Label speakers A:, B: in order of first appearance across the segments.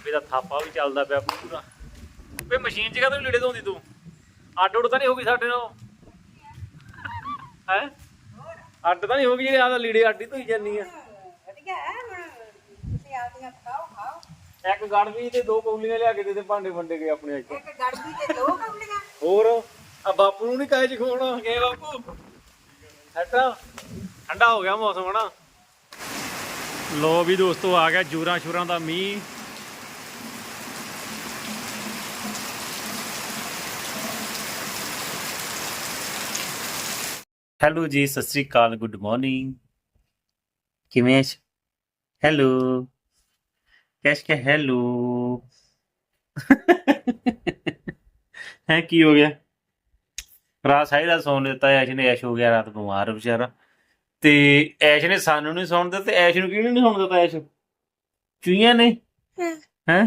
A: ਬੇਬੇ ਦਾ ਥਾਪਾ ਵੀ ਚੱਲਦਾ ਪਿਆ ਪੂਰਾ। ਵੇ ਮਸ਼ੀਨ 'ਚ ਕਦੋਂ ਲੀੜੇ ਧੋਂਦੀ ਤੂੰ? ਅੱਡ ਉੱਡ ਤਾਂ ਨਹੀਂ ਹੋ ਗਈ ਸਾਡੇ ਨਾਲ? ਹੈ? ਅੱਡ ਤਾਂ ਨਹੀਂ ਹੋ ਗਈ ਜਿਹੜੇ ਆਦਾ ਲੀੜੇ ਅੱਡ ਹੀ ਧੋਈ ਜਾਂਦੀ ਆ।
B: ਵਧੀਆ ਹੈ ਹੁਣ। ਤੁਸੀਂ ਆਪਦੀਆਂ ਖਾਓ ਖਾਓ।
A: ਇੱਕ ਗੜਵੀ ਤੇ ਦੋ ਕੌਲੀਆਂ ਲਿਆ ਕੇ ਦੇ ਦੇ ਭਾਂਡੇ ਵੰਡੇ ਗਏ ਆਪਣੇ ਅੱਜ।
B: ਇੱਕ ਗੜਬੀ ਤੇ ਦੋ ਕਮਲੀਆਂ
A: ਹੋਰ? ਆ ਬਾਪੂ ਨੂੰ ਨਹੀਂ ਕਾਇ ਚ ਖੋਣਾ ਗਏ ਬਾਪੂ। ਹਟਾ? ਠੰਡਾ ਹੋ ਗਿਆ ਮੌਸਮ ਹਨਾ। ਲੋ ਵੀ ਦੋਸਤੋ ਆ ਗਿਆ ਜੂਰਾਂ ਸ਼ੂਰਾਂ ਦਾ ਮੀਂਹ। ਹੈਲੋ ਜੀ ਸਤਿ ਸ੍ਰੀ ਅਕਾਲ ਗੁੱਡ ਮਾਰਨਿੰਗ ਕਿਵੇਂ ਹੈਲੋ ਕੈਸ਼ ਕੇ ਹੈਲੋ ਹੈ ਕੀ ਹੋ ਗਿਆ? ਰਾਤ ਸਾਰੀ ਰਾਤ ਸੌਣ ਦਿੱਤਾ ਐਸ਼ ਨੇ ਐਸ਼ ਹੋ ਗਿਆ ਰਾਤ ਬਿਮਾਰ ਵਿਚਾਰਾ। ਤੇ ਐਸ਼ ਨੇ ਸਾਨੂੰ ਨਹੀਂ ਸੌਣ ਦਿੱਤਾ ਤੇ ਐਸ਼ ਨੂੰ ਕਿਹਨੂੰ ਨਹੀਂ ਸੌਣ ਦਿੱਤਾ ਐਸ਼? ਚੂਹੀਆਂ ਨੇ? ਹੈ।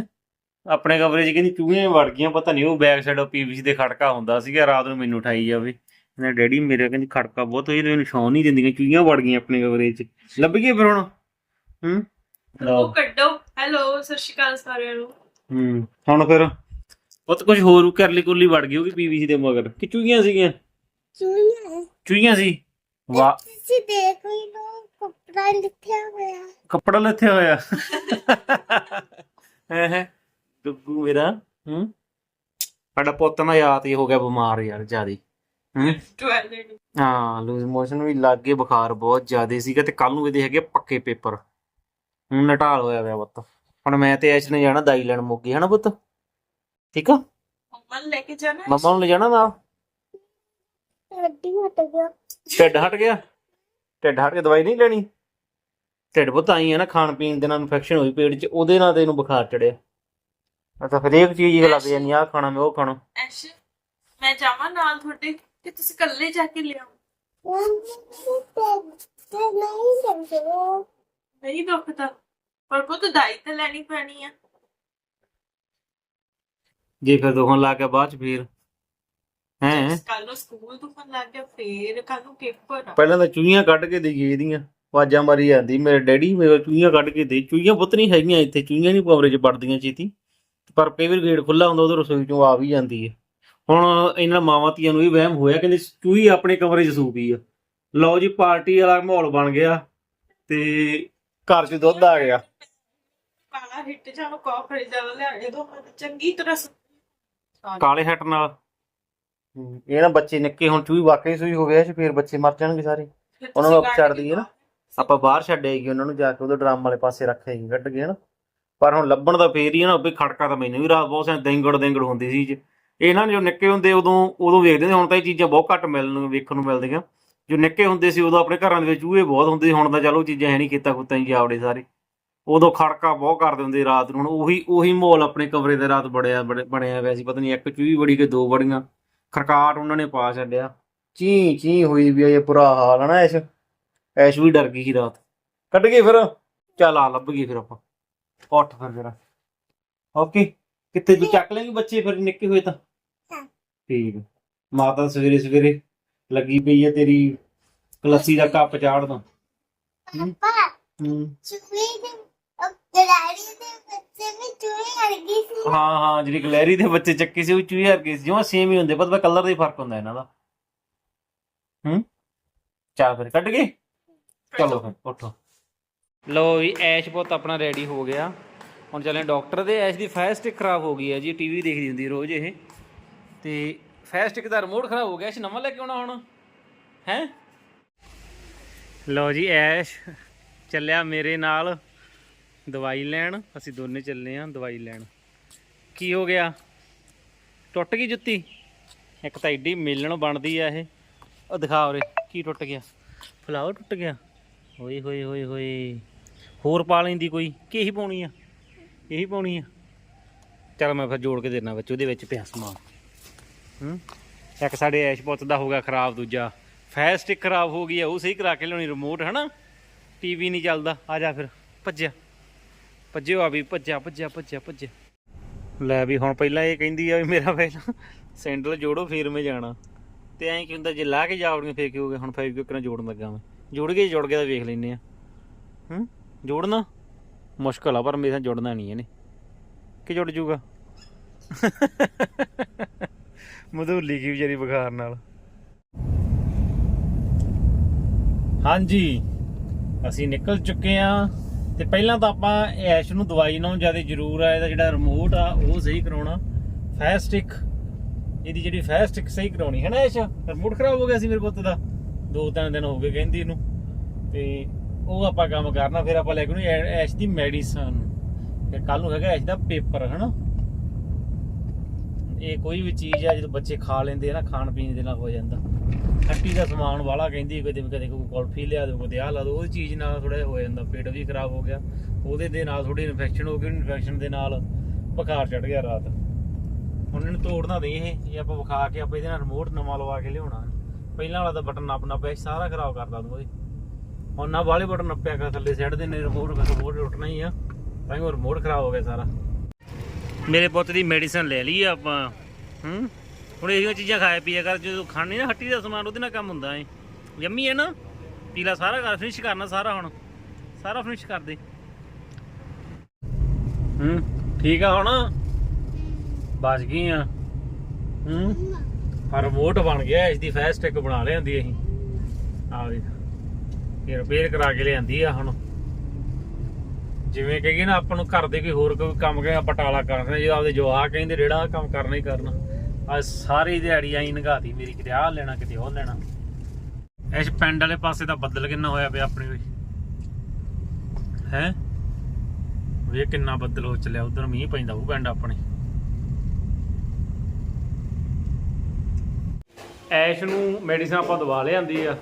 A: ਆਪਣੇ ਕਮਰੇ 'ਚ ਕਹਿੰਦੀ ਚੂਹੀਆਂ ਵੜ ਗਈਆਂ ਪਤਾ ਨਹੀਂ ਉਹ ਬੈਕ ਸਾਈਡ ਪੀਵੀਸੀ ਦੇ ਖੜਕਾ ਹੁੰਦਾ ਸੀਗਾ ਰਾਤ ਨੂੰ ਮੈਨੂੰ ਉਠਾਈ ਜਾਵੇ। ਕਹਿੰਦਾ ਡੈਡੀ ਮੇਰੇ ਕਹਿੰਦੀ ਖੜਕਾ ਬਹੁਤ ਹੋਈ ਤੇ ਮੈਨੂੰ ਸੌਣ ਨਹੀਂ ਦਿੰਦੀਆਂ ਚੂਹੀਆਂ ਵੜ ਗਈਆਂ ਆਪਣੇ ਕਮਰੇ 'ਚ। ਲੱਭ ਗਏ ਫਿਰ ਹੁਣ? ਹੂੰ? ਲਓ।
C: ਉਹ ਕੱਢੋ। ਹੈਲੋ ਸਤਿ ਸ਼੍ਰੀ ਅਕਾਲ ਸਾਰਿਆਂ ਨੂੰ।
A: ਹੂੰ ਹੁਣ ਫਿਰ? ਬਹੁਤ ਕੁਝ ਹੋਰ ਕਰਲੀ ਕੁਰਲੀ ਵੜ ਗਈ ਹੋਗੀ ਪੀਵੀਸੀ ਦੇ ਮਗਰ। ਕਿ ਚੂਹੀਆਂ ਸੀਗੀਆਂ?
D: ਚੂਹੀਆਂ?
A: ਚੂਹੀਆਂ ਸੀ? ਵਾਹ
D: ਤੁਸੀਂ ਦੇਖ ਹੀ ਲੋ ਕੱਪੜਾ ਲਿਖਿਆ ਹੋਇਆ।
A: ਕੱਪੜਾ ਲੱਥਿਆ ਹੋਇਆ। ਹੈ ਹੈ। ਗੁੱਗੂ ਮੇਰਾ ਹੂੰ? ਸਾਡਾ ਪੁੱਤ ਨਾ ਯਾਦ ਹੀ ਹੋ ਗਿਆ ਬਿਮਾਰ ਯਾਰ ਜਿਆਦੀ। ਹੂੰ?
C: ਟੁਆਇਲਟ
A: ਹਾਂ ਲੂਜ਼ ਮੋਸ਼ਨ ਵੀ ਲੱਗ ਗਏ ਬੁਖਾਰ ਬਹੁਤ ਜ਼ਿਆਦੇ ਸੀਗਾ ਤੇ ਕੱਲ ਨੂੰ ਇਹਦੇ ਹੈਗੇ ਪੱਕੇ ਪੇਪਰ। ਹੁਣ ਨਟਾਲ ਹੋਇਆ ਪਿਆ ਪੁੱਤ। ਹੁਣ ਮੈਂ ਤੇ ਐਸ਼ ਨੇ ਜਾਣਾ ਦਾਈ ਲੈਣ ਮੁੱਕੀ ਹਨਾ ਪੁੱਤ? ਠੀਕ ਆ?
C: ਮੰਮਾ ਨੂੰ ਲੈ ਕੇ ਜਾਣਾ
A: ਮੰਮਾ ਨੂੰ ਲੈ ਜਾਣਾ ਨਾਲ?
D: ਹੱਡੀ ਹਟ ਗਿਆ।
A: ਢਿੱਡ ਹਟ ਗਿਆ? ਢਿੱਡ ਹਟ ਕੇ ਦਵਾਈ ਨਹੀਂ ਲੈਣੀ? ਢਿੱਡ ਪੁੱਤ ਆਈ ਹੈ ਨਾ ਖਾਣ ਪੀਣ ਦੇ ਨਾਲ ਇਨਫੈਕਸ਼ਨ ਹੋਈ ਪੇਟ 'ਚ ਉਹਦੇ ਨਾਲ ਤੈਨੂੰ ਬੁਖਾਰ ਚੜਿਆ। ਅੱਛਾ ਹਰੇਕ ਚੀਜ਼ ਹੀ ਲੱਗ ਜਾਂਦੀ ਆ ਖਾਣਾ ਮੈਂ ਉਹ ਖਾਣਾ।
C: ਐਸ਼ ਮੈਂ ਜਾਵਾਂ ਨਾਲ ਤੁਹਾਡੇ? ਕਿ ਤੁਸੀਂ ਇਕੱਲੇ ਜਾ ਕੇ ਲਿਆਓ।
D: ਤੇ ਨਹੀਂ ਸਮਝੋ
C: ਨਹੀਂ ਦੁਖਦਾ ਪਰ ਪੁੱਤ ਦਾਈ ਤਾਂ ਲੈਣੀ ਪੈਣੀ ਆ।
A: ਜੇ ਫਿਰ ਦੋਹਾਂ ਲਾ ਕੇ ਬਾਅਦ ਚ ਫੇਰ। ਹੈ?
C: ਕੱਲ ਨੂੰ ਸਕੂਲ ਦੁਖਣ ਲੱਗ ਗਿਆ ਫੇਰ ਕੱਲ ਨੂੰ ਪੇਪਰ ਆ।
A: ਪਹਿਲਾਂ ਤਾਂ ਚੂਹੀਆਂ ਕੱਢ ਕੇ ਦੇਈਏ ਇਹਦੀਆਂ ਆਵਾਜ਼ਾਂ ਮਾਰੀ ਜਾਂਦੀ ਮੇਰੇ ਡੈਡੀ ਮੇਰੇ ਚੂਹੀਆਂ ਕੱਢ ਕੇ ਦੇ ਚੂਹੀਆਂ ਪੁੱਤ ਨਹੀਂ ਹੈਗੀਆਂ ਇੱਥੇ ਚੂਹੀਆਂ ਨਹੀਂ ਕਮਰੇ 'ਚ ਵੜਦੀਆਂ ਛੇਤੀ। ਪਰ ਕਈ ਵਾਰ ਗੇਟ ਖੁੱਲਾ ਹੁੰਦਾ ਉਧਰ ਰਸੋਈ 'ਚੋਂ ਆ ਵੀ ਜਾਂਦੀ ਹੈ। ਹੁਣ ਇਹਨਾਂ ਮਾਵਾਂ ਧੀਆਂ ਨੂੰ ਇਹ ਵਹਿਮ ਹੋਇਆ ਕਿ ਚੂਹੀ ਆਪਣੇ ਕਮਰੇ 'ਚ ਸੂਪੀ ਆ। ਲਓ ਜੀ ਪਾਰਟੀ ਵਾਲਾ ਮਾਹੌਲ ਬਣ ਗਿਆ ਤੇ ਘਰ 'ਚ ਦੁੱਧ ਆ ਗਿਆ।
C: ਕਾਲਾ ਹਿੱਟ ਜਾਨੂੰ ਕਾਫਰੇ ਜ਼ਿਆਦਾ ਲਿਆਏ ਦੋ ਚੰਗੀ ਤਰ੍ਹਾਂ ਸ-
A: ਕਾਲੇ ਹੱਟ ਨਾਲ। ਇਹ ਨਾ ਬੱਚੇ ਨਿੱਕੇ ਹੁਣ ਚੂਹੀ ਵਾਕਈ ਸੂਈ ਹੋ ਗਿਆ ਸੀ ਫੇਰ ਬੱਚੇ ਮਰ ਜਾਣਗੇ ਸਾਰੇ। ਉਹਨਾਂ ਨੂੰ ਆਪਾਂ ਛੱਡ ਦਈਏ ਨਾ। ਆਪਾਂ ਬਾਹਰ ਛੱਡੇਗੀ ਉਹਨਾਂ ਨੂੰ ਜਾ ਕੇ ਉਹਦੇ ਡਰਮ ਵਾਲੇ ਪਾਸੇ ਰੱਖੇਗੀ ਕੱਢ ਕੇ ਨਾ। ਪਰ ਹੁਣ ਲੱਭਣ ਦਾ ਫੇਰ ਹੀ ਨਾ ਵੀ ਖੜਕਾ ਤਾਂ ਮੈਨੂੰ ਵੀ ਰਾਤ ਬਹੁਤ ਸਾਂ ਦੇਂਗੜ ਦੇਂਗੜ ਹੁੰਦੀ ਸੀ ਜੀ। ਇਹਨਾਂ ਨੇ ਜੋ ਨਿੱਕੇ ਹੁੰਦੇ ਉਦੋਂ ਉਦੋਂ ਵੇਖਦੇ ਸੀ, ਹੁਣ ਤਾਂ ਇਹ ਚੀਜ਼ਾਂ ਬਹੁਤ ਘੱਟ ਮਿਲਣ, ਵੇਖਣ ਨੂੰ ਮਿਲਦੀਆਂ। ਜੋ ਨਿੱਕੇ ਹੁੰਦੇ ਸੀ ਉਦੋਂ ਆਪਣੇ ਘਰਾਂ ਦੇ ਵਿੱਚ ਚੂਹੇ ਬਹੁਤ ਹੁੰਦੇ ਸੀ, ਹੁਣ ਤਾਂ ਚਲੋ ਚੀਜ਼ਾਂ ਹੈ ਨਹੀਂ ਕੀਤਾ ਕੁੱਤਾਂ ਹੀ ਜਾਵੜੇ ਸਾਰੇ। ਉਦੋਂ ਖੜਕਾ ਬਹੁਤ ਕਰਦੇ ਹੁੰਦੇ ਰਾਤ ਨੂੰ, ਹੁਣ ਉਹੀ ਉਹੀ ਮਾਹੌਲ ਆਪਣੇ ਕਮਰੇ ਦੇ ਰਾਤ ਬੜਿਆ, ਬੜੇ- ਬਣਿਆ ਹੋਇਆ ਸੀ, ਪਤਾ ਨਹੀਂ ਇੱਕ ਚੂਹੀ ਬੜੀ ਕਿ ਦੋ ਬੜੀਆਂ। ਖਰਕਾਟ ਉਹਨਾਂ ਨੇ ਪਾ ਛੱਡਿਆ। ਚੀ ਚੀ ਹੋਈ ਵੀ ਇਹ ਬੁਰਾ ਹਾਲ ਹੈ ਨਾ ਐਸ਼? ਐਸ਼ ਵੀ ਡਰ ਗਈ ਸੀ ਰਾਤ। ਕੱਢ ਗਏ ਫਿਰ? ਚੱਲ ਆ ਲੱਭ ਗਈ ਫਿਰ ਆਪਾਂ। ਉੱਠ ਫਿਰ ਜਰਾ। ਓਕੇ, ਕਿੱਥੇ ਤੂੰ ਚੱਕ ਲੇਂਗੀ ਬੱਚੇ ਫਿਰ ਨਿੱਕੇ ਹੋਏ ਤਾਂ? ਠੀਕ। ਮਾਤਾ ਸਵੇਰੇ ਸਵੇਰੇ ਲੱਗੀ ਪਈ ਹੈ ਤੇਰੀ ਕਲੱਸੀ ਦਾ ਕੱਪ
D: ਪਾਪਾ
A: ਹੂੰ।
D: ਚੂਹੀ ਦੇ ਗਲਾੜੀ ਦੇ ਬੱਚੇ ਵੀ ਚੂਹੀ ਹੜ ਗਈ ਸੀ।
A: ਹਾਂ ਹਾਂ ਜਿਹੜੀ ਗਲੈਰੀ ਦੇ ਬੱਚੇ ਚੱਕੇ ਸੀ ਉਹ ਚੂਹੇ ਵਰਗੇ ਸੀ। ਜਿਵੇਂ ਸੇਮ ਹੀ ਹੁੰਦੇ ਪਰ ਕਲਰ ਦਾ ਹੀ ਫ਼ਰਕ ਹੁੰਦਾ ਇਹਨਾਂ ਦਾ। ਹੂੰ। ਚੱਲ ਫਿਰ ਕੱਢ ਗਏ? ਚਲੋ ਫਿਰ ਉੱਠੋ। ਲੋ ਜੀ ਐਸ਼ ਪੁੱਤ ਆਪਣਾ ਰੈਡੀ ਹੋ ਗਿਆ। ਹੁਣ ਚੱਲੇ ਡਾਕਟਰ ਦੇ ਐਸ਼ ਦੀ ਫਾਇਰ ਸਟਿਕ ਖਰਾਬ ਹੋ ਗਈ ਹੈ ਜੀ ਟੀਵੀ ਦੇਖਦੀ ਹੁੰਦੀ ਰੋਜ਼ ਇਹ। ਤੇ ਫੈਸਟਿਕ ਦਾ ਰਿਮੋਟ ਖਰਾਬ ਹੋ ਗਿਆ ਐਸ਼ ਨਵਾਂ ਲੈ ਕੇ ਆਉਣਾ ਹੁਣ? ਹੈ? ਲਓ ਜੀ, ਐਸ਼ ਚੱਲਿਆ ਮੇਰੇ ਨਾਲ ਦਵਾਈ ਲੈਣ। ਅਸੀਂ ਦੋਨੇ ਚੱਲੇ ਆਂ ਦਵਾਈ ਲੈਣ। ਕੀ ਹੋ ਗਿਆ? ਟੁੱਟ ਗਈ ਜੁੱਤੀ? ਇੱਕ ਤਾਂ ਏਡੀ ਮੇਲਣ ਬਣਦੀ ਆ ਇਹ। ਉਹ ਦਿਖਾ ਉਰੇ, ਕੀ ਟੁੱਟ ਗਿਆ? ਫਲਾਵਰ ਟੁੱਟ ਗਿਆ? ਹੋਏ ਹੋਏ ਹੋਏ ਹੋਏ। ਹੋਰ ਪਾ ਲੈਂਦੀ ਕੋਈ? ਕਿ ਇਹੀ ਪਾਉਣੀ ਆ? ਇਹੀ ਪਾਉਣੀ ਆ? ਚਲ ਮੈਂ ਫਿਰ ਜੋੜ ਕੇ ਦੇਣਾ ਵਿੱਚ, ਉਹਦੇ ਵਿੱਚ ਪਿਆ ਸਮਾਨ। ਹੂੰ? ਇੱਕ ਸਾਡੇ ਐਸ਼ ਪੁੱਤ ਦਾ ਹੋ ਗਿਆ ਖਰਾਬ, ਦੂਜਾ ਫਾਇਰ ਸਟਿਕ ਖਰਾਬ ਹੋ ਗਈ ਆ, ਉਹ ਸਹੀ ਕਰਾ ਕੇ ਲਿਆਉਣੀ ਰਿਮੋਟ ਹਨਾ? ਟੀਵੀ ਨਹੀਂ ਚੱਲਦਾ। ਆ ਜਾ ਫਿਰ, ਭੱਜਿਆ। ਭੱਜਿਓ ਆ ਵੀ, ਭੱਜਿਆ ਭੱਜਿਆ ਭੱਜਿਆ ਭੱਜਿਆ। ਲੈ ਵੀ ਹੁਣ ਪਹਿਲਾਂ ਇਹ ਕਹਿੰਦੀ ਆ ਵੀ ਮੇਰਾ ਪਹਿਲਾਂ ਸੈਂਡਲ ਜੋੜੋ, ਫਿਰ ਮੈਂ ਜਾਣਾ। ਤੇ ਐਂ ਕੀ ਹੁੰਦਾ, ਜੇ ਲਾ ਕੇ ਜਾਵੜੀਆਂ, ਫੇਰ ਕੀ ਹੋ ਹੁਣ ਫੇਰ ਕਿਉਂ ਜੋੜਨ ਲੱਗਾ ਮੈਂ। ਜੁੜ ਗਏ ਜੁੜ ਕੇ ਤਾਂ ਵੇਖ ਲੈਨੇ ਆ। ਹੂੰ? ਜੋੜਨਾ? ਮੁਸ਼ਕਲ ਆ, ਪਰ ਮੇਰੇ ਨਾਲ ਜੁੜਨਾ ਨਹੀਂ ਇਹਨੇ। ਕਿ ਜੁੜ ਜੂਗਾ? ਮਧੂਲੀ ਕੀ ਵਿਚਾਰੀ ਬੁਖਾਰ ਨਾਲ। ਹਾਂਜੀ, ਅਸੀਂ ਨਿਕਲ ਚੁੱਕੇ ਆ ਤੇ ਪਹਿਲਾਂ ਤਾਂ ਆਪਾਂ ਐਸ਼ ਨੂੰ ਦਵਾਈ ਨਾਲੋਂ ਜ਼ਿਆਦਾ ਜ਼ਰੂਰ ਆ, ਇਹਦਾ ਜਿਹੜਾ ਰਿਮੋਟ ਆ, ਉਹ ਸਹੀ ਕਰਾਉਣਾ। ਫੈਸਟਿਕ ਇਹਦੀ ਜਿਹੜੀ ਫੈਸਟਿਕ ਸਹੀ ਕਰਾਉਣੀ, ਹੈ ਨਾ ਐਸ਼? ਰਿਮੋਟ ਖਰਾਬ ਹੋ ਗਿਆ ਸੀ ਮੇਰੇ ਪੁੱਤ ਦਾ। ਦੋ ਤਿੰਨ ਦਿਨ ਹੋ ਗਏ ਕਹਿੰਦੀ ਇਹਨੂੰ। ਤੇ ਉਹ ਆਪਾਂ ਕੰਮ ਕਰਨਾ, ਫਿਰ ਆਪਾਂ ਲੈ ਕੇ ਉਹਨੂੰ ਐਸ਼ ਦੀ ਮੈਡੀਸਨ ਫਿਰ ਕੱਲ ਨੂੰ ਹੈਗਾ ਐਸ਼ ਦਾ ਪੇਪਰ ਹਨਾ ਇਹ ਕੋਈ ਵੀ ਚੀਜ਼ ਆ, ਜਦੋਂ ਬੱਚੇ ਖਾ ਲੈਂਦੇ ਆ ਨਾ, ਖਾਣ ਪੀਣ ਦੇ ਨਾਲ ਹੋ ਜਾਂਦਾ। ਖੱਟੀ ਦਾ ਸਮਾਨ ਵਾਲਾ ਕਹਿੰਦੀ, ਕਦੇ ਕਦੇ ਕੋਈ ਕੁਲਫੀ ਲਿਆ ਦਿਓ ਕਦੇ ਆਹ ਲਾ ਦਿਓ ਉਹ ਚੀਜ਼ ਨਾਲ ਥੋੜਾ ਜਿਹਾ ਹੋ ਜਾਂਦਾ, ਪੇਟ ਵੀ ਖਰਾਬ ਹੋ ਗਿਆ। ਉਹਦੇ ਦੇ ਨਾਲ ਥੋੜੀ ਇਨਫੈਕਸ਼ਨ ਹੋ ਗਈ ਇਨਫੈਕਸ਼ਨ ਦੇ ਨਾਲ ਬੁਖਾਰ ਚੜ ਗਿਆ ਰਾਤ। ਹੁਣ ਇਹਨੂੰ ਤੋੜਨਾ ਨਹੀਂ ਇਹ ਇਹ ਆਪਾਂ ਵਿਖਾ ਕੇ ਆਪਾਂ ਇਹਦੇ ਨਾਲ ਰਿਮੋਟ ਨਵਾਂ ਲਵਾ ਕੇ ਲਿਆਉਣਾ। ਪਹਿਲਾਂ ਵਾਲਾ ਤਾਂ ਬਟਨ ਆਪਣਾ ਪਿਆ ਸਾਰਾ ਖਰਾਬ ਕਰਦਾ ਦੂੰ ਉਹਦੇ। ਹੁਣ ਨਾ ਵਾਲੇ ਬਟਨ ਨੱਪਿਆ ਕਰ, ਥੱਲੇ ਸੈੱਟ ਦੇ ਨੇ ਰਿਮੋਟ ਰਿਮੋਟ ਟੁੱਟਣਾ ਹੀ ਆ। ਤਾਂ ਹੀ ਉਹ ਰਿਮੋਟ ਖਰਾਬ ਹੋ ਗਿਆ ਸਾਰਾ। ਮੇਰੇ ਪੁੱਤ ਦੀ ਮੈਡੀਸਨ ਲੈ ਲਈ ਆਪਾਂ। ਹੂੰ? ਹੁਣ ਇਹੋ ਚੀਜ਼ਾਂ ਖਾਇਆ ਪੀਆ ਕਰ, ਜਦੋਂ ਖਾਣੀ ਨਾ ਹੱਟੀ ਦਾ ਸਮਾਨ, ਉਹਦੇ ਨਾਲ ਕੰਮ ਹੁੰਦਾ ਏ ਯੰਮੀ ਹੈ ਨਾ, ਪੀਲਾ ਸਾਰਾ ਕਰ ਫਿਨਿਸ਼ ਕਰਨਾ ਸਾਰਾ ਹੁਣ। ਸਾਰਾ ਫਿਨਿਸ਼ ਕਰ ਦੇ। ਹੂੰ? ਠੀਕ ਆ ਹੁਣ? ਬਚ ਗਈ ਆ। ਹੂੰ? ਪਰ ਰਿਮੋਟ ਬਣ ਗਿਆ, ਇਸ ਦੀ ਫਾਸਟੈਕ ਬਣਾ ਲਿਆਂਦੀ ਅਸੀਂ। ਆ ਦੇਖ ਇਹ ਰਿਪੇਅਰ ਕਰਾ ਕੇ ਲਿਆਂਦੀ ਆ ਹੁਣ। ਜਿਵੇਂ ਕਹੀਏ ਨਾ, ਆਪਾਂ ਨੂੰ ਘਰ ਦੇ ਕੋਈ ਹੋਰ ਕੋਈ ਕੰਮ ਕਹੇ ਆਪਾਂ ਕਰਨਾ ਜੇ ਆਪਦੇ ਜਵਾਕ ਕਹਿੰਦੇ ਰੇੜਾ ਕੰਮ ਕਰਨਾ ਹੀ ਕਰਨਾ। ਅੱਜ ਸਾਰੀ ਦਿਹਾੜੀ ਆਈ ਨਗਾਤੀ ਮੇਰੀ ਕਿਤੇ ਆਹ ਲੈਣਾ, ਕਿਤੇ ਉਹ ਲੈਣਾ। ਇਸ ਪਿੰਡ ਵਾਲੇ ਪਾਸੇ ਤਾਂ ਬੱਦਲ ਕਿੰਨਾ ਹੋਇਆ ਪਿਆ ਆਪਣੀ ਵੀ। ਹੈ? ਵੇ ਕਿੰਨਾ ਬੱਦਲ ਹੋ ਚੱਲਿਆ, ਉਧਰ ਮੀਂਹ ਪੈਂਦਾ ਉਹ ਪਿੰਡ ਆਪਣੇ। ਐਸ਼ ਨੂੰ ਮੈਡੀਸਨ ਆਪਾਂ ਦਵਾ ਲਿਆਂਦੀ ਆ,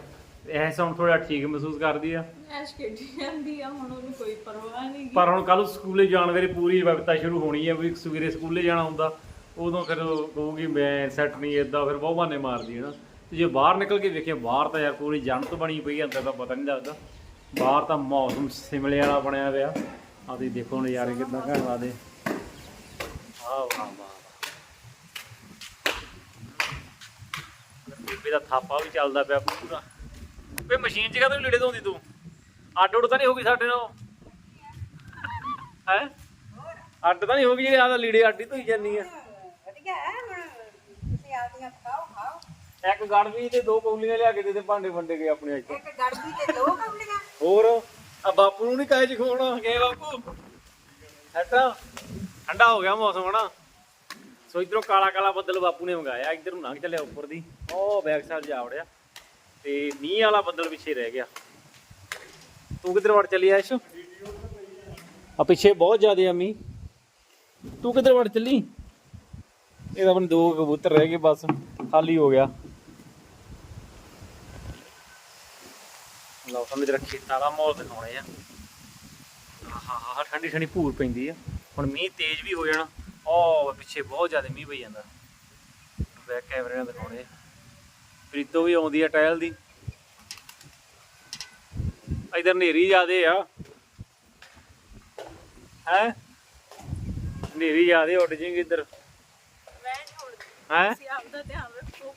A: ਐਸ਼ ਹੁਣ ਥੋੜਾ ਠੀਕ ਮਹਿਸੂਸ ਕਰਦੀ ਆ।
C: ਐਸ਼ ਖੇਡੀ ਜਾਂਦੀ ਆ, ਹੁਣ ਉਹਨੂੰ ਕੋਈ ਪਰਵਾਹ ਨਹੀਂ
A: ਪਰ ਹੁਣ ਕੱਲ ਸਕੂਲੇ ਜਾਣ ਵੇਲੇ ਪੂਰੀ ਵਿਵਸਥਾ ਸ਼ੁਰੂ ਹੋਣੀ ਹੈ ਵੀ ਸਵੇਰੇ ਸਕੂਲੇ ਜਾਣਾ ਹੁੰਦਾ, ਉਦੋਂ ਫਿਰ ਉਹ ਕਹੂਗੀ, ਮੈਂ ਸੈੱਟ ਨਹੀਂ ਇਦਾਂ ਫਿਰ ਬਹੁਤ ਬਹਾਨੇ ਮਾਰਦੀ ਹੈ ਨਾ ਤੇ ਜੇ ਬਾਹਰ ਨਿਕਲ ਕੇ ਵੇਖੇ ਬਾਹਰ ਤਾਂ ਯਾਰ ਪੂਰੀ ਜੰਨਤ ਬਣੀ ਪਈ ਹੈ ਅੰਦਰ ਤਾਂ ਪਤਾ ਨਹੀਂ ਲੱਗਦਾ। ਬਾਹਰ ਤਾਂ ਮੌਸਮ ਸਿਮਲੇ ਵਾਲਾ ਬਣਿਆ ਪਿਆ। ਆ ਤੁਸੀਂ ਦੇਖੋ ਨਜ਼ਾਰੇ ਕਿੱਦਾਂ ਘੈਂਟ ਦੇ ਆਹ ਵਾਹ ਵਾਹ ਬੀਬੀ ਦਾ ਥਾਪਾ ਵੀ ਚੱਲਦਾ ਪਿਆ ਪੂਰਾ। ਵੇ ਮਸ਼ੀਨ 'ਚ ਕਾਹਤੋਂ ਲੀੜੇ ਧੋਂਦੀ ਤੂੰ? ਅੱਡ ਉੱਡ ਤਾਂ ਨਹੀਂ ਹੋ ਗਈ ਸਾਡੇ ਨਾਲ? ਹੈ? ਅੱਡ ਤਾਂ ਨਹੀਂ ਹੋ ਗਈ ਜਿਹੜੇ ਆਦਾ ਲੀੜੇ ਅੱਡ ਹੀ ਧੋਈ ਜਾਂਦੀ ਆ।
B: ਵਧੀਆ ਹੈ ਹੁਣ ਤੁਸੀਂ ਆਪਦੀਆਂ ਪਕਾਓ ਖਾਓ।
A: ਇੱਕ ਗੜਵੀ ਤੇ ਦੋ ਕੌਲੀਆਂ ਲਿਆ ਕੇ ਦੇ ਤੇ ਭਾਂਡੇ ਵੰਡੇ ਗਏ ਆਪਣੇ ਅੱਜ।
B: ਇੱਕ ਗੜਬੀ ਤੇ ਦੋ ਕਮਲੀਆਂ
A: ਹੋਰ ਆ ਬਾਪੂ ਨੂੰ ਨਹੀਂ ਕਾਇ ਚ ਖੋਣਾ ਗਏ ਬਾਪੂ? ਹਟਾ? ਠੰਡਾ ਹੋ ਗਿਆ ਮੌਸਮ ਹਨਾ। ਸੋ ਇਧਰੋਂ ਕਾਲਾ ਕਾਲਾ ਬੱਦਲ ਬਾਪੂ ਨੇ ਮੰਗਾਇਆ ਇਧਰ ਨੂੰ ਲੰਘ ਚੱਲਿਆ ਉੱਪਰ ਦੀ। ਉਹ ਬੈਕ ਸਾਈਡ ਜਾ ਵੜਿਆ। ਤੇ ਮੀਂਹ ਵਾਲਾ ਬੱਦਲ ਪਿੱਛੇ ਰਹਿ ਗਿਆ। ਤੂੰ ਕਿੱਧਰ ਵੜ ਚੱਲੀ ਐਸ਼ ਆ ਪਿੱਛੇ ਬਹੁਤ ਜ਼ਿਆਦਾ ਆ ਤੂੰ ਕਿੱਧਰ ਵੜ ਚੱਲੀ? ਇਹ ਤਾਂ ਆਪਣੇ ਦੋ ਕਬੂਤਰ ਰਹਿ ਗਏ ਬਸ ਖਾਲੀ ਹੋ ਗਿਆ। ਲਓ ਸਾਨੂੰ ਜਰਾ ਖੇਤਾਂ ਦਾ ਮਾਹੌਲ ਦਿਖਾਉਣੇ ਆ। ਆਹਾ ਹਾ ਠੰਡੀ ਠੰਡੀ ਭੂਰ ਪੈਂਦੀ ਆ। ਹੁਣ ਮੀਂਹ ਤੇਜ਼ ਵੀ ਹੋ ਜਾਣਾ। ਉਹ ਪਿੱਛੇ ਬਹੁਤ ਜ਼ਿਆਦਾ ਮੀਂਹ ਪਈ ਜਾਂਦਾ। ਬੈਕ ਕੈਮਰੇ ਨਾਲ ਦਿਖਾਉਣੇ ਆ। ਪ੍ਰੀਤੋ ਵੀ ਆਉਂਦੀ ਆ ਟਾਇਲ ਦੀ। ਇਧਰ ਨੇਰੀ ਜ਼ਿਆਦੇ ਆ। ਹੈ? ਨੇਰੀ ਜ਼ਿਆਦੇ ਉੱਡ ਜਾਏਗੀ ਇੱਧਰ।
C: ਮੈਂ ਨਹੀਂ ਉੜਦੀ
A: ਹੈ?
C: ਤੁਸੀਂ ਆਪਦਾ ਧਿਆਨ ਰੱਖੋ।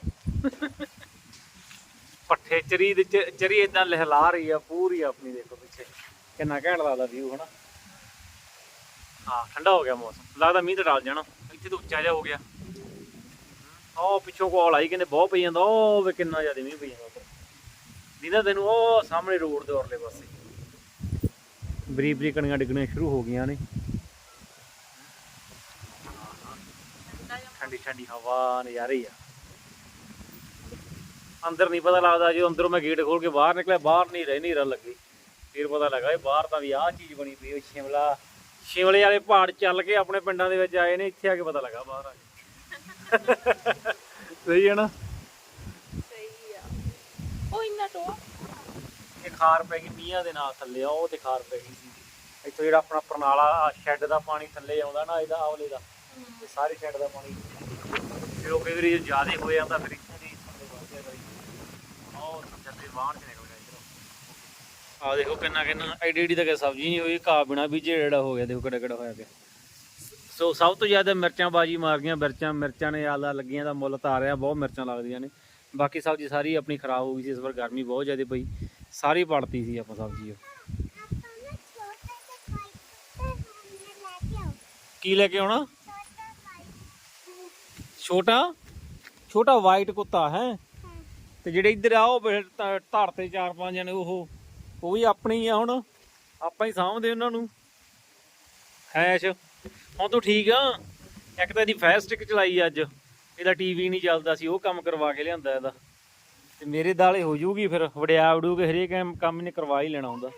A: ਪੱਠੇ ਚਰੀ ਦੇ ਚਰੀ ਇਦਾਂ ਲਹਿਲਾ ਰਹੀ ਆ ਪੂਰੀ ਆਪਣੀ ਦੇਖੋ ਪਿੱਛੇ। ਕਿੰਨਾ ਘੈਂਟ ਲੱਗਦਾ ਵਿਊ ਹਨਾ? ਹਾਂ ਠੰਡਾ ਹੋ ਗਿਆ ਮੌਸਮ। ਲੱਗਦਾ ਮੀਂਹ ਤਾਂ ਡਾਲ ਜਾਣਾ। ਇੱਥੇ ਤਾਂ ਉੱਚਾ ਜਿਹਾ ਹੋ ਗਿਆ। ਉਹ ਪਿੱਛੋਂ ਕੋਲ ਆਈ ਕਹਿੰਦੇ ਬਹੁਤ ਪਈ ਜਾਂਦਾ। ਉਹ ਵੇ ਕਿੰਨਾ ਜ਼ਿਆਦਾ ਮੀਂਹ ਪਈ ਜਾਂਦਾ ਉੱਪਰ ਦੀਦਾ ਤੈਨੂੰ ਉਹ ਸਾਹਮਣੇ ਰੋਡ ਦੇ ਉਰਲੇ ਪਾਸੇ। ਬਰੀਕ ਬਰੀਕ ਕਣੀਆਂ ਡਿੱਗਣੀਆਂ ਸ਼ੁਰੂ ਹੋ ਗਈਆਂ ਨੇ। ਠੰਡੀ ਠੰਡੀ ਹਵਾ ਨਜ਼ਾਰੇ ਆ। ਅੰਦਰ ਨਹੀਂ ਪਤਾ ਲੱਗਦਾ ਜਦੋਂ ਅੰਦਰੋਂ ਮੈਂ ਗੇਟ ਖੋਲ ਕੇ ਬਾਹਰ ਨਿਕਲਿਆ ਬਾਹਰ ਨਹੀਂ ਰਹਿ ਨਹੀਂ ਰਨ ਲੱਗੀ। ਫਿਰ ਪਤਾ ਲੱਗਾ ਇਹ ਬਾਹਰ ਤਾਂ ਵੀ ਆਹ ਚੀਜ਼ ਬਣੀ ਪਈ ਸ਼ਿਮਲਾ। ਸ਼ਿਮਲੇ ਵਾਲੇ ਪਹਾੜ ਚੱਲ ਕੇ ਆਪਣੇ ਪਿੰਡਾਂ ਦੇ ਵਿੱਚ ਆਏ ਨੇ ਇੱਥੇ ਆ ਕੇ ਪਤਾ ਲੱਗਾ ਬਾਹਰ ਆ ਕੇ। ਸਹੀ ਹੈ ਨਾ?
C: ਉਹ ਇੰਨਾ
A: ਇਹ ਖਾਰ ਪੈ ਗਈ ਮੀਆਂ ਦੇ ਨਾਲ ਥੱਲੇ ਆ ਉਹ ਤੇ ਖਾਰ ਪੈ ਗਈ ਸੀ। ਇੱਥੋਂ ਜਿਹੜਾ ਆਪਣਾ ਪ੍ਰਣਾਲਾ ਸ਼ੈੱਡ ਦਾ ਪਾਣੀ ਥੱਲੇ ਆਉਂਦਾ ਨਾ, ਇਹਦਾ ਆਵਲੇ ਦਾ, ਇਹ ਸਾਰੇ ਸ਼ੈੱਡ ਦਾ ਪਾਣੀ। ਫਿਰ ਉਹ ਕਈ ਵਾਰੀ ਜ਼ਿਆਦਾ ਹੋ ਜਾਂਦਾ, ਫਿਰ ਇੱਥੋਂ ਦੀ ਥੱਲੇ ਜੱਦੇ ਬਾਹਰ ਚ ਨਿਕਲ ਗਿਆ ਇਧਰੋਂ। ਆ ਦੇਖੋ ਕਿੰਨਾ ਕਿੰਨਾ, ਐਡੀ ਐਡੀ ਤਾਂ ਸਬਜ਼ੀ ਨਹੀਂ ਹੋਈ, ਘਾਹ ਬਿਨਾ ਬੀਜੇ ਜਿਹੜਾ ਹੋ ਗਿਆ, ਦੇਖੋ ਕਿਹੜਾ ਕਿਹੜਾ ਹੋਇਆ ਪਿਆ। ਸੋ ਸਭ ਤੋਂ ਜ਼ਿਆਦਾ ਮਿਰਚਾਂ ਬਾਜੀ ਮਾਰ ਗਈਆਂ, ਮਿਰਚਾਂ ਮਿਰਚਾਂ ਨੇ ਆਲਾ ਲੱਗੀਆਂ ਦਾ ਮੁੱਲ ਤਾਂ ਬਹੁਤ ਮਿਰਚਾਂ ਲੱਗਦੀਆਂ ਨੇ। ਬਾਕੀ ਸਬਜ਼ੀ ਸਾਰੀ ਆਪਣੀ ਖਰਾਬ ਹੋ ਗਈ ਸੀ, ਇਸ ਵਾਰ ਗਰਮੀ ਬਹੁਤ ਜ਼ਿਆਦਾ ਪਈ। ਸਾਰੀ ਪੜਤੀ ਸੀ ਆਪਾਂ ਸਬਜ਼ੀ ਉਹ। ਕੀ ਲੈ ਕੇ ਆਉਣਾ? ਛੋਟਾ? ਛੋਟਾ ਵਾਈਟ ਕੁੱਤਾ, ਹੈ? ਤੇ ਜਿਹੜੇ ਇੱਧਰ ਆ, ਉਹ ਫਿਰ ਤੇ ਚਾਰ ਪੰਜ ਜਣੇ ਉਹ। ਉਹ ਵੀ ਆਪਣੇ ਹੀ ਆ ਹੁਣ। ਆਪਾਂ ਹੀ ਸਾਂਭਦੇ ਉਹਨਾਂ ਨੂੰ। ਹੈਸ਼। ਹੁਣ ਤੂੰ ਠੀਕ ਆ? ਇੱਕ ਤਾਂ ਇਹਦੀ ਫਾਇਰ ਸਟਿਕ ਚਲਾਈ ਅੱਜ। ਇਹਦਾ ਟੀਵੀ ਨਹੀਂ ਚੱਲਦਾ ਸੀ, ਉਹ ਕੰਮ ਕਰਵਾ ਕੇ ਲਿਆਂਦਾ ਇਹਦਾ। ਤੇ ਮੇਰੇ ਦਾਲੇ ਹੋ ਜੂਗੀ ਫਿਰ, ਵੜਿਆ ਵੜੂ ਕੇ ਹਰੇਕ ਕੰਮ ਇਹਨੇ ਕਰਵਾ ਹੀ ਲੈਣਾ ਹੁੰਦਾ।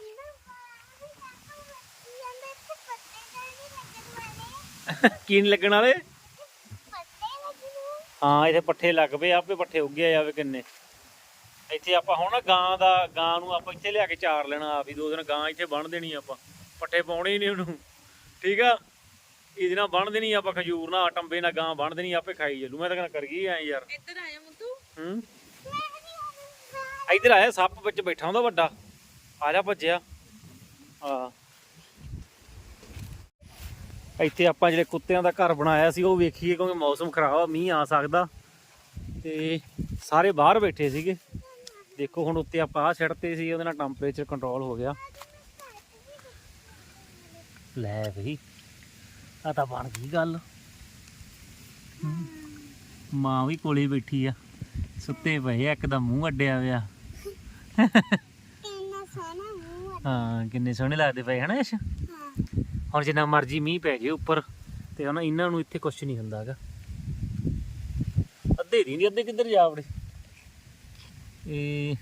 A: ਕੀ ਨੀ ਲੱਗਣ ਵਾਲੇ? ਹਾਂ, ਇੱਥੇ ਪੱਠੇ ਲੱਗ ਪਏ, ਆਪੇ ਪੱਠੇ ਉੱਗੇ ਆ ਜਾਵੇ ਕਿੰਨੇ। ਇੱਥੇ ਆਪਾਂ ਹੁਣ ਗਾਂ ਦਾ, ਗਾਂ ਨੂੰ ਆਪਾਂ ਇੱਥੇ ਲਿਆ ਕੇ ਚਾਰ ਲੈਣਾ ਆਪ ਹੀ, ਦੋ ਦਿਨ ਗਾਂ ਇੱਥੇ ਬੰਨ ਦੇਣੀ ਆਪਾਂ। ਪੱਠੇ ਪਾਉਣੇ ਹੀ ਨਹੀਂ ਉਹਨੂੰ। ਠੀਕ ਆ? ਇਹਦੇ ਨਾਲ ਬੰਨ ਦੇਣੀ ਆਪਾਂ ਖਜੂਰ ਨਾਲ ਟੰਬੇ ਨਾਲ ਗਾਂ ਬੰਨ ਦੇਣੀ ਆਪੇ ਖਾਈ ਚੱਲੂ। ਮੈਂ ਤਾਂ ਕਹਿੰਦਾ ਕਰ ਗਈ ਐ ਯਾਰ।
C: ਇੱਧਰ ਆਇਆ ਮੁੱਤੂ
A: ਹੂੰ? ਇੱਧਰ ਆਇਆ ਸੱਪ ਵਿੱਚ ਬੈਠਾ ਹੁੰਦਾ ਵੱਡਾ। ਆ ਜਾ ਭੱਜਿਆ। ਆ ਇੱਥੇ ਆਪਾਂ ਜਿਹੜੇ ਕੁੱਤਿਆਂ ਦਾ ਘਰ ਬਣਾਇਆ ਸੀ ਉਹ ਵੇਖੀਏ ਕਿਉਂਕਿ ਮੌਸਮ ਖਰਾਬ ਆ ਮੀਂਹ ਆ ਸਕਦਾ। ਤੇ ਸਾਰੇ ਬਾਹਰ ਬੈਠੇ ਸੀਗੇ। ਦੇਖੋ ਹੁਣ ਉੱਤੇ ਆਪਾਂ ਆ ਛੱਡਤੇ ਸੀ ਉਹਦੇ ਨਾਲ ਟੈਂਪਰੇਚਰ ਕੰਟਰੋਲ ਹੋ ਗਿਆ। ਲੈ ਬਈ। ਆ ਤਾਂ ਬਣ ਗਈ ਗੱਲ। ਮਾਂ ਵੀ ਕੋਲੇ ਬੈਠੀ ਆ ਸੁੱਤੇ ਪਏ ਆ ਇੱਕ ਦਾ ਮੂੰਹ ਅੱਡਿਆ। ਹੋਇਆ ਹਾਂ ਕਿੰਨੇ ਸੋਹਣੇ ਲੱਗਦੇ ਪਏ ਹਨਾ ਇਸ ਹੁਣ ਜਿੰਨਾ ਮਰਜ਼ੀ ਮੀਂਹ ਪੈ ਜੇ ਉੱਪਰ ਤੇ ਹਨਾ ਇਹਨਾਂ ਨੂੰ ਇੱਥੇ ਕੁਝ ਨਹੀਂ ਹੁੰਦਾਗਾ ਅੱਧੇ ਦੀ ਨਹੀਂ ਅੱਧੇ ਕਿੱਧਰ ਜਾ ਵੜੇ? ਇਹ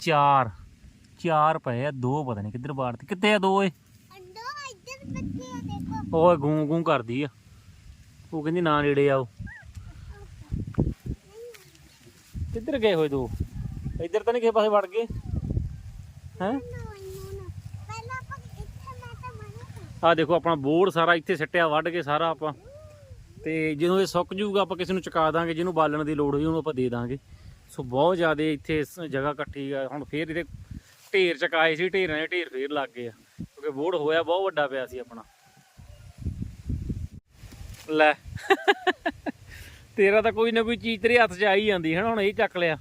A: ਚਾਰ ਚਾਰ ਪਏ ਆ ਦੋ ਪਤਾ ਨਹੀਂ ਕਿੱਧਰ ਬਾੜਤੇ ਕਿੱਥੇ ਆ ਦੋ ਓਏ? ਉਹ ਗੂੰ ਗੂੰ ਕਰਦੀ ਆ। ਉਹ ਕਹਿੰਦੀ, ਨਾ ਨੇੜੇ ਆਓ। ਕਿੱਧਰ ਗਏ ਹੋਏ ਦੋ ਇੱਧਰ ਤਾਂ ਨਹੀਂ ਕਿਸੇ ਪਾਸੇ ਵੜ ਗਏ? ਹੈ? ਆ ਦੇਖੋ, ਆਪਣਾ ਬੋਰਡ ਸਾਰਾ ਇੱਥੇ ਸਿੱਟਿਆ, ਵੱਢ ਕੇ ਸਾਰਾ ਆਪਾਂ। ਤੇ ਜਦੋਂ ਇਹ ਸੁੱਕ ਜੂਗਾ ਆਪਾਂ ਕਿਸੇ ਨੂੰ ਚੁਕਾ ਦਾਂਗੇ, ਜਿਹਨੂੰ ਬਾਲਣ ਦੀ ਲੋੜ ਹੋਈ, ਉਹਨੂੰ ਆਪਾਂ ਦੇ ਦਾਂਗੇ। ਸੋ ਬਹੁਤ ਜ਼ਿਆਦਾ ਇੱਥੇ ਜਗ੍ਹਾ ਇਕੱਠੀ ਆ। ਹੁਣ ਫੇਰ ਇਹਦੇ ਢੇਰ ਚਕਾਏ ਸੀ, ਢੇਰਾਂ ਦੇ ਢੇਰ ਫੇਰ ਲੱਗ ਗਏ ਆ। ਕਿਉਂਕਿ ਬੋਰਡ ਹੋਇਆ, ਬਹੁਤ ਵੱਡਾ ਪਿਆ ਸੀ ਆਪਣਾ। ਲੈ। ਤੇਰਾ ਤਾਂ ਕੋਈ ਨਾ ਕੋਈ ਚੀਜ਼ ਤੇਰੇ ਹੱਥ 'ਚ ਆ ਹੀ ਜਾਂਦੀ ਹੈ ਨਾ ਹੁਣ ਇਹ ਚੱਕ ਲਿਆ।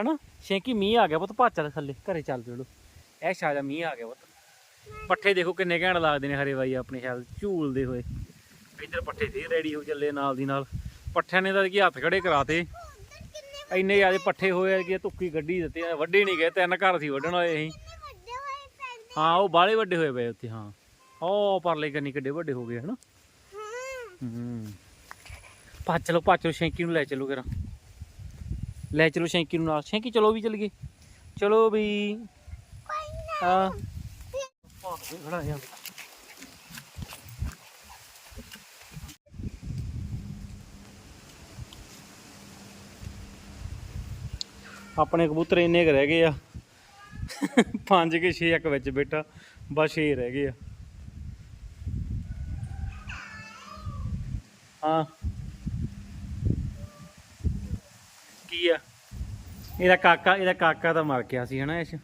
A: ਹਨਾ? ਸ਼ੈਂਕੀ ਮੀਂਹ ਆ ਗਿਆ ਪੁੱਤ ਭੱਜ ਚੱਲ ਥੱਲੇ। ਘਰੇ ਚੱਲ ਜੜੋ। ਐ ਸ਼ਾਜਾ ਮੀਂਹ ਆ ਗਿਆ ਪੁੱਤ। ਪੱਠੇ ਦੇਖੋ ਕਿੰਨੇ ਘੈਂਟ ਲੱਗਦੇ ਨੇ ਹਰੇ ਬਾਈ ਆਪਣੇ ਖਿਆਲ ਝੂਲਦੇ ਹੋਏ। ਇੱਧਰ ਪੱਠੇ ਫੇਰ ਰੈਡੀ ਹੋ ਚੱਲੇ ਨਾਲ ਦੀ ਨਾਲ। ਪੱਠਿਆਂ ਨੇ ਤਾਂ ਕੀ ਹੱਥ ਖੜੇ ਕਰਾਤੇ। ਇੰਨੇ ਜ਼ਿਆਦੇ ਪੱਠੇ ਹੋਏ ਆ ਕਿ ਧੁੱਕੀ ਗੱਡੀ ਦਿੱਤੇ ਆ। ਵੱਡੇ ਨਹੀਂ ਗਏ ਤਿੰਨ ਘਰ ਸੀ ਵੱਢਣ ਵਾਲੇ ਅਸੀਂ। ਹਾਂ ਉਹ ਬਾਲੇ ਵੱਡੇ ਹੋਏ ਪਏ ਉੱਥੇ ਹਾਂ। ਉਹ ਪਰਲੇ ਕੰਨੀ ਕਿੱਡੇ ਵੱਡੇ ਹੋ ਗਏ ਹਨਾ? ਹੂੰ। ਭੱਜ ਚਲੋ ਭੱਜ ਚਲੋ, ਸ਼ੈਂਕੀ ਨੂੰ ਲੈ ਚਲੋ ਕਰਾਂ ਲੈ ਚਲੋ ਸ਼ੈਂਕੀ ਨੂੰ ਨਾਲ। ਸ਼ੈਂਕੀ ਚਲੋ ਵੀ ਚੱਲ ਗਏ ਚਲੋ ਵੀ। ਹਾਂ। ਖੜਾ ਯਾਰ ਆਪਣੇ ਕਬੂਤਰ ਇੰਨੇ ਕੁ ਰਹਿ ਗਏ ਆ। ਪੰਜ ਕੇ 6 ਇੱਕ ਵਿੱਚ ਬੇਟਾ। ਬਸ 6 ਰਹਿ ਗਏ ਆ। ਹਾਂ। ਕੀ ਆ? ਇਹਦਾ ਕਾਕਾ ਇਹਦਾ ਕਾਕਾ ਤਾਂ ਮਰ ਗਿਆ ਸੀ ਹਨਾ ਇਸ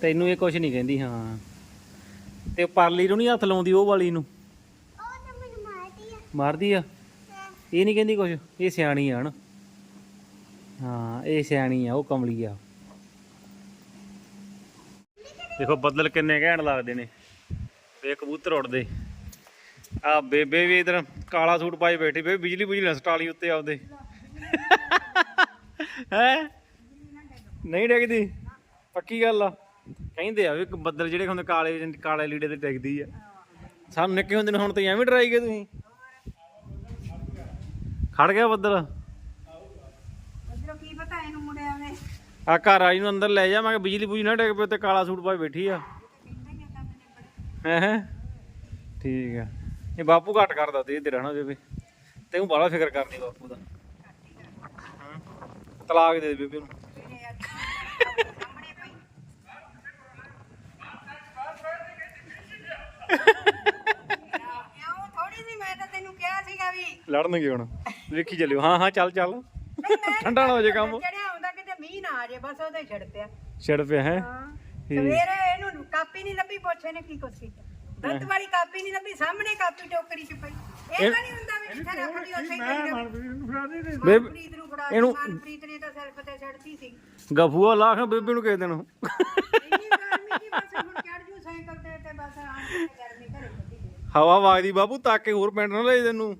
A: ਤੈਨੂੰ ਇਹ ਕੁਝ ਨਹੀਂ ਕਹਿੰਦੀ, ਹਾਂ। ਤੇ ਪਰਲੀ ਨੂੰ ਨਹੀਂ ਹੱਥ ਲਾਉਂਦੀ ਉਹ ਵਾਲੀ ਨੂੰ? ਮਾਰਦੀ ਆ? ਇਹ ਨਹੀਂ ਕਹਿੰਦੀ ਕੁਝ ਇਹ ਸਿਆਣੀ ਆ ਹਣ ਹਾਂ, ਇਹ ਸਿਆਣੀ ਆ, ਉਹ ਕਮਲੀ ਆ। ਦੇਖੋ, ਬੱਦਲ ਕਿੰਨੇ ਘੈਂਟ ਲੱਗਦੇ ਨੇ। ਵੇ ਕਬੂਤਰ ਉੱਡਦੇ। ਆ ਬੇਬੇ ਵੀ ਇਧਰ ਕਾਲਾ ਸੂਟ ਪਾਈ ਬੈਠੀ ਬੇਬੇ ਬਿਜਲੀ ਬੁਜਲੀ ਨਾ ਸਟਾਲੀ ਉੱਤੇ ਆਉਂਦੇ ਹੈ? ਨਹੀਂ ਡਿੱਗਦੀ? ਪੱਕੀ ਗੱਲ ਆ। ਕਹਿੰਦੇ ਆ ਵੀ ਇੱਕ ਬੱਦਲ ਜਿਹੜੇ ਹੁੰਦੇ ਕਾਲੇ ਕਾਲੇ ਲੀੜੇ ਤੇ ਡਿੱਗਦੀ ਆ। ਸਾਨੂੰ ਨਿੱਕੇ ਹੁੰਦੇ ਨੂੰ ਹੁਣ ਤੇ ਐਵੇਂ ਡਰਾਈ ਗਏ ਤੁਸੀਂ। ਖੜ ਗਿਆ ਬੱਦਲ?
B: ਕੀ ਪਤਾ ਇਹਨੂੰ
A: ਆ ਘਰ ਆਈ ਨੂੰ ਅੰਦਰ ਲੈ ਜਾ ਮੈਂ ਬਿਜਲੀ ਬੁਜੀ ਨਾ ਡਿੱਗ ਪਏ ਤੇ ਕਾਲਾ ਸੂਟ ਪਾਈ ਬੈਠੀ ਆ। ਹੈ? ਠੀਕ ਆ। ਇਹ ਬਾਪੂ ਘੱਟ ਕਰਦਾ ਤੇ ਤੇਰਾ ਨਾ ਬੇਬੇ। ਤੈਨੂੰ ਬੜਾ ਫਿਕਰ ਕਰਦੀ ਬਾਪੂ ਦਾ। ਤਲਾਕ ਦੇ ਦੇ ਬੇਬੇ ਨੂੰ।
B: ਸੀਗਾ
A: ਲੜਨਗੇ ਹੁਣ। ਵੇਖੀ ਚੱਲਿਓ। ਹਾਂ ਹਾਂ, ਚੱਲ ਚੱਲ। ਠੰਡਾ ਨਾ ਹੋ ਜੇ ਕੰਮ।
B: ਚੜਿਆ ਹੁੰਦਾ ਕਿਤੇ ਮੀਂਹ ਨਾ ਆ ਜੇ ਬਸ ਉਹਦੇ ਛੱਡ ਪਿਆ
A: ਛੜ ਪਿਆ, ਹੈ।
B: ਸਵੇਰੇ ਇਹਨੂੰ ਕਾਪੀ ਨਹੀਂ ਲੱਭੀ, ਪੁੱਛੇ ਨੇ ਕੀ ਕੁਛ ਕੀਤਾ। ਦੁੱਧ ਵਾਲੀ ਕਾਪੀ ਨਹੀਂ ਲੱਭੀ ਸਾਹਮਣੇ ਕਾਪੀ ਟੋਕਰੀ ਚ ਪਈ। ਇਹ ਤਾਂ ਨਹੀਂ ਹੁੰਦਾ ਵੀ ਜਿੱਥੇ ਰੱਖ ਲਈ ਉੱਥੇ ਹੀ ਪਈ ਰਹੇ
A: ਬੇਬੇ
B: ਮਨਪ੍ਰੀਤ ਨੂੰ ਫੜਾ
A: ਇਹਨੂੰ-
B: ਇਹਨੂੰ ਮਨਪ੍ਰੀਤ ਨੇ ਤਾਂ ਸੈਲਫ ਤੇ ਛੱਡਤੀ ਸੀ।
A: ਗਫੂਆ ਲਾਖ ਬੇਬੇ ਨੂੰ ਕਹਿ ਦੇਣ।
B: ਇੰਨੀ ਗਰਮੀ ਦੀ ਬਸ ਹੁਣ ਚੜ ਜੂ ਸਾਈਕਲ ਤੇ ਤੇ ਬਸ ਆਣ ਕੇ ਗਰਮੀ ਘਰੇ ਕੱਢੀ
A: ਹਵਾ ਵਗਦੀ ਬਾਬੂ ਤਾਂ ਕਿ ਹੋਰ ਪਿੰਡ ਨਾ ਲੈ ਤੈਨੂੰ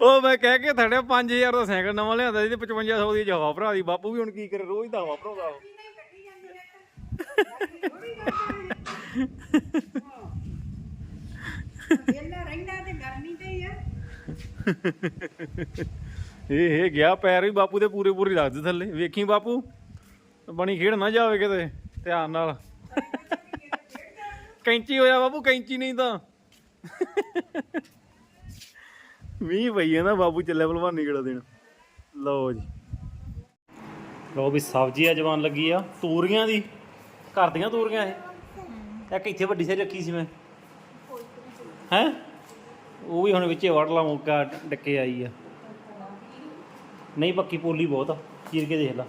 A: ਉਹ ਮੈਂ ਕਹਿ ਕੇ ਥੜਿਆ 5000 ਦਾ ਸਾਈਕਲ ਨਵਾਂ ਲਿਆਂਦਾ ਸੀ ਤੇ 5500 ਦੀ ਹਵਾ ਭਰਾ ਦੀ। ਬਾਪੂ ਵੀ ਹੁਣ ਕੀ ਕਰੇ ਰੋਜ਼ ਦਾ ਹਵਾ ਭਰਾਉਂਦਾ ਉਹ।
B: ਵਿਹਲਾ ਰਹਿੰਦਾ ਤੇ ਗਰਮੀ ਤੇ ਹੀ ਆ
A: ਇਹ ਇਹ ਗਿਆ ਪੈਰ ਵੀ ਬਾਪੂ ਦੇ ਪੂਰੇ ਪੂਰੇ ਲੱਗਦੇ ਥੱਲੇ। ਵੇਖੀ ਬਾਪੂ? ਬਣੀ ਖੇਡ ਨਾ ਜਾਵੇ ਕਿਤੇ ਧਿਆਨ ਨਾਲ। ਕੈਂਚੀ ਹੋਇਆ ਬਾਪੂ ਕੈਂਚੀ ਨਹੀਂ ਤਾਂ। ਮੀਂਹ ਪਈ ਨਾ ਬਾਬੂ ਚੱਲੇ ਭਲਵਾਨੀ ਕਿਹੜਾ ਦਿਨ ਲਓ ਜੀ। ਲਓ ਵੀ ਸਬਜ਼ੀ ਆ ਜਵਾਨ ਲੱਗੀ ਆ ਤੂਰੀਆਂ ਦੀ। ਘਰ ਦੀਆਂ ਤੋਰੀਆਂ ਇਹ। ਇੱਕ ਇੱਥੇ ਵੱਡੀ ਸਾਰੀ ਰੱਖੀ ਸੀ ਮੈਂ। ਹੈ? ਉਹ ਵੀ ਹੁਣ ਵਿੱਚੇ ਵੜ ਲਾ, ਮੌਕਾ ਡੱਕੇ ਆਈ ਆ। ਨਹੀਂ, ਪੱਕੀ ਪੋਲੀ ਬਹੁਤ ਆ। ਚੀਰ ਕੇ ਦੇਖ ਲਾ।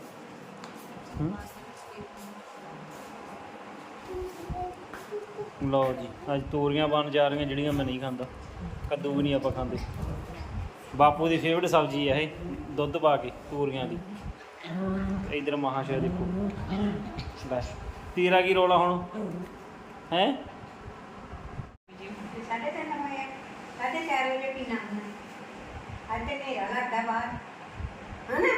A: ਲਓ ਜੀ, ਅੱਜ ਤੋਰੀਆਂ ਬਣ ਜਾ ਰਹੀਆਂ, ਜਿਹੜੀਆਂ ਮੈਂ ਨਹੀਂ ਖਾਂਦਾ। ਕੱਦੂ ਵੀ ਨਹੀਂ ਆਪਾਂ ਖਾਂਦੇ। ਬਾਪੂ ਦੀ ਫੇਵਰਟ ਸਬਜ਼ੀ ਆ ਇਹ, ਦੁੱਧ ਪਾ ਕੇ ਤੋਰੀਆਂ ਦੀ। ਇਧਰ ਮਹਾਸ਼ਯ ਦੇਖੋ। ਬਸ। ਤੇਰਾ ਕੀ ਰੋਲਾ ਹੁਣ? ਹੈ?
B: ਸਾਡੇ ਤਿੰਨ ਹੋਏ ਸਾਡੇ ਚਾਰ ਵਜੇ ਪੀਣਾ ਹੁੰਦਾ ਅੱਜ ਤੇ ਹਨੇਰਾ ਲੱਗਦਾ ਬਾਹਰ ਹਨਾ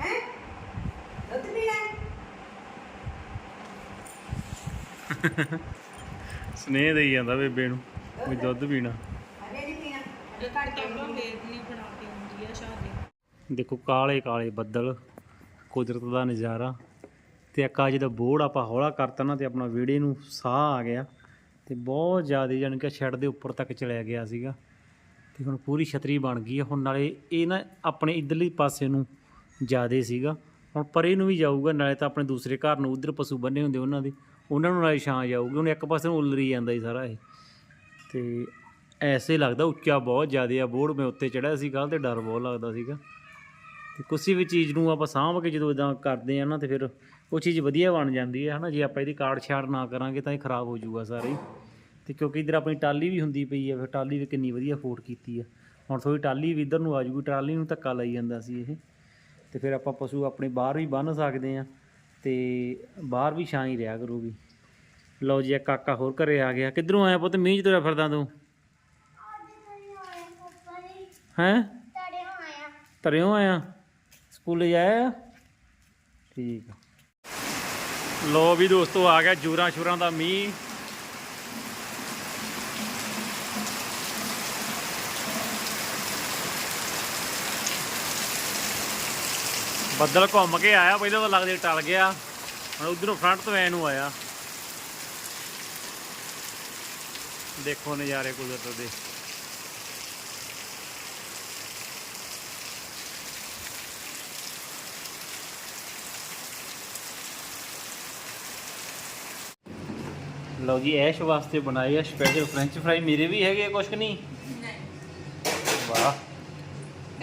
B: ਹੈ ਦੁੱਧ ਪੀਣਾ
A: ਸਨੇਹ ਦੇਈ ਜਾਂਦਾ ਬੇਬੇ ਨੂੰ ਵੀ ਦੁੱਧ ਪੀਣਾ।
B: ਅਰੇ ਨਹੀਂ ਪੀਣਾ ਅਜੇ ਘੱਟ ਕੇ
C: ਕਿਤਾਬਾਂ ਵੇਖਣੀ ਬਣਾ ਕੇ ਆਉਂਦੀ ਆ ਸ਼ਾਦੀ
A: ਦੇਖੋ ਕਾਲੇ ਕਾਲੇ ਬੱਦਲ ਕੁਦਰਤ ਦਾ ਨਜ਼ਾਰਾ ਤੇ ਇੱਕ ਅੱਜ ਦਾ ਬੋਰਡ ਆਪਾਂ ਹੌਲਾ ਕਰਤਾ ਨਾ ਤੇ ਆਪਣਾ ਵੀਡੀਓ ਨੂੰ ਸਾਹ ਆ ਗਿਆ ਤੇ ਬਹੁਤ ਜ਼ਿਆਦਾ ਜਾਣੀ ਕਿ ਛੱਡ ਦੇ ਉੱਪਰ ਤੱਕ ਚਲਿਆ ਗਿਆ ਸੀਗਾ ਤੇ ਹੁਣ ਪੂਰੀ ਛਤਰੀ ਬਣ ਗਈ ਹੈ ਹੁਣ ਨਾਲੇ ਇਹ ਨਾ ਆਪਣੇ ਇਧਰਲੇ ਪਾਸੇ ਨੂੰ ਜ਼ਿਆਦਾ ਸੀਗਾ। ਹੁਣ ਪਰੇ ਨੂੰ ਵੀ ਜਾਊਗਾ, ਨਾਲੇ ਤਾਂ ਆਪਣੇ ਦੂਸਰੇ ਘਰ ਨੂੰ ਉਧਰ ਪਸ਼ੂ ਬੰਨੇ ਹੁੰਦੇ ਉਹਨਾਂ ਦੇ। ਉਹਨਾਂ ਨੂੰ ਨਾਲੇ ਛਾਂ ਜਾਊਗੀ, ਹੁਣ ਇੱਕ ਪਾਸੇ ਨੂੰ ਉੱਲਰੀ ਜਾਂਦਾ ਜੀ ਸਾਰਾ ਇਹ। ਤੇ ਐਸੇ ਲੱਗਦਾ ਉੱਚਾ ਬਹੁਤ ਜ਼ਿਆਦਾ ਆ ਬੋਰਡ ਮੈਂ ਉੱਤੇ ਚੜਿਆ ਸੀ ਕੱਲ ਤੇ ਡਰ ਬਹੁਤ ਲੱਗਦਾ ਸੀਗਾ। ਕਿਸੇ ਵੀ ਚੀਜ਼ ਨੂੰ ਆਪਾਂ ਸਾਂਭ ਕੇ ਜਦੋਂ ਇਦਾਂ ਕਰਦੇ ਆ ਨਾ ਤੇ ਫਿਰ ਉਹ ਚੀਜ਼ ਵਧੀਆ ਬਣ ਜਾਂਦੀ ਹੈ ਹਨਾ? ਜੇ ਆਪਾਂ ਇਹਦੀ ਕਾੜ ਛਾੜ ਨਾ ਕਰਾਂਗੇ ਤਾਂ ਇਹ ਖਰਾਬ ਹੋ ਜਾਊਗਾ ਸਾਰਾ ਹੀ। ਤੇ ਕਿਉਂਕਿ ਇਧਰ ਆਪਣੀ ਟਾਲੀ ਵੀ ਹੁੰਦੀ ਪਈ ਆ ਫਿਰ ਟਾਲੀ ਵੀ ਕਿੰਨੀ ਵਧੀਆ ਫੋਟ ਕੀਤੀ ਆ ਹੁਣ ਥੋੜੀ ਟਾਲੀ ਵੀ ਇਧਰ ਨੂੰ ਆ ਜੂਗੀ ਟਰਾਲੀ ਨੂੰ ਧੱਕਾ ਲਾਈ ਜਾਂਦਾ ਸੀ ਇਹ। ਤੇ ਫਿਰ ਆਪਾਂ ਪਸ਼ੂ ਆਪਣੇ ਬਾਹਰ ਵੀ ਬੰਨ ਸਕਦੇ ਆ ਤੇ ਬਾਹਰ ਵੀ ਛਾਂ ਹੀ ਰਿਹਾ ਕਰੂਗੀ। ਲਓ ਜੀ ਇਹ ਕਾਕਾ ਹੋਰ ਘਰੇ ਆ ਗਿਆ। ਕਿੱਧਰੋਂ ਆਇਆ ਪੁੱਤ? ਮੀਂਹ 'ਚ ਤੁਰਿਆ ਫਿਰਦਾ ਤੂੰ? ਹੈਂ?
D: ਤੜੇ ਹੋਇਆ
A: ਤਰਿਓ ਆਇਆ? ਸਕੂਲੇ ਜਾਇਆ ਠੀਕ ਲੋ ਵੀ ਦੋਸਤੋ, ਆ ਗਿਆ ਜੂਰਾਂ ਸ਼ੂਰਾਂ ਦਾ ਮੀਂਹ। ਬੱਦਲ ਘੁੰਮ ਕੇ ਆਇਆ, ਪਹਿਲਾਂ ਤਾਂ ਲੱਗਦੇ ਟਲ ਗਿਆ। ਹੁਣ ਉਧਰੋਂ ਫਰੰਟ ਤੋਂ ਐ ਨੂੰ ਆਇਆ। ਦੇਖੋ ਨਜ਼ਾਰੇ ਕੁਦਰਤ ਦੇ। ਲਓ ਜੀ ਐਸ਼ ਵਾਸਤੇ ਬਣਾਏ ਆ ਸਪੈਸ਼ਲ ਫ੍ਰੈਂਚ ਫਰਾਈ ਮੇਰੇ ਵੀ ਹੈਗੇ ਕੁਛ ਕਿ ਨਹੀਂ? ਵਾਹ।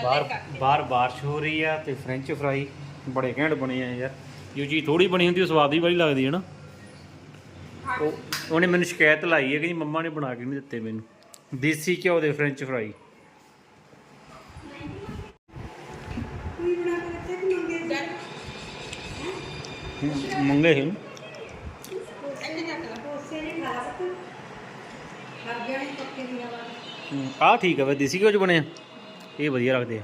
A: ਬਾਹਰ ਬਾਹਰ ਬਾਰਿਸ਼ ਹੋ ਰਹੀ ਆ ਤੇ ਫ੍ਰੈਂਚ ਫਰਾਈ ਬੜੇ ਘੈਂਟ ਬਣੇ ਆ ਯਾਰ। ਜੋ ਚੀਜ਼ ਥੋੜੀ ਬਣੀ ਹੁੰਦੀ ਉਹ ਸਵਾਦ ਹੀ ਬੜੀ ਲੱਗਦੀ ਹੈ ਨਾ। ਉਹ ਉਹਨੇ ਮੈਨੂੰ ਸ਼ਿਕਾਇਤ ਲਾਈ ਹੈ ਕਿ ਜੀ ਮੰਮਾ ਨੇ ਬਣਾ ਕੇ ਨਹੀਂ ਦਿੱਤੇ ਮੈਨੂੰ। ਦੇਸੀ ਘਿਓ ਦੇ ਫ੍ਰੈਂਚ ਫਰਾਈ
B: ਮੰਗੇ
A: ਮੰਗੇ ਹਨ
B: ਉਸੇ ਨੇ ਖਾ ਸਕੂ ਹਰ ਜਾਣੇ ਪੱਕੇ ਦੀ ਹਵਾ
A: ਆ ਠੀਕ ਹੈ ਵੇ ਦੇਸੀ ਘਿਓ ਚ ਬਣਿਆ ਇਹ ਵਧੀਆ ਲੱਗਦੇ ਆ।